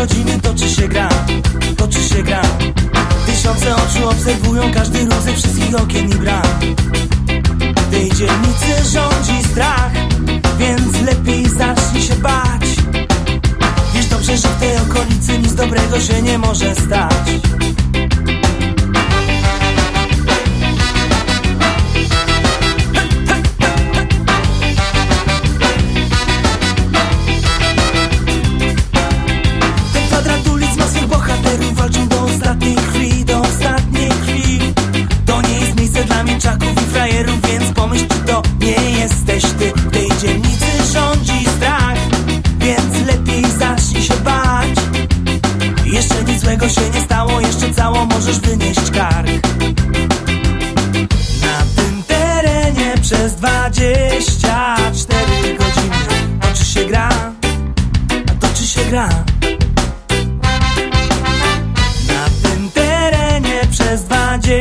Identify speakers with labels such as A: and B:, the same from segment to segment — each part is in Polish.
A: godziny toczy się gra, toczy się gra? Tysiące oczu obserwują każdy ruch ze wszystkich okien i bram tej dzielnicy rządzi strach, więc lepiej zacznij się bać. Wiesz dobrze, że w tej okolicy nic dobrego się nie może stać możesz wynieść kark. Na tym terenie przez 24 godziny Toczy się gra, a toczy się gra. Na tym terenie przez 24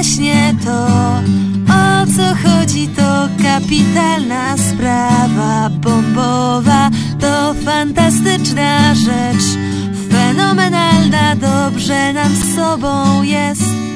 B: właśnie to, o co chodzi, to kapitalna sprawa bombowa, to fantastyczna rzecz, fenomenalna, dobrze nam z sobą jest.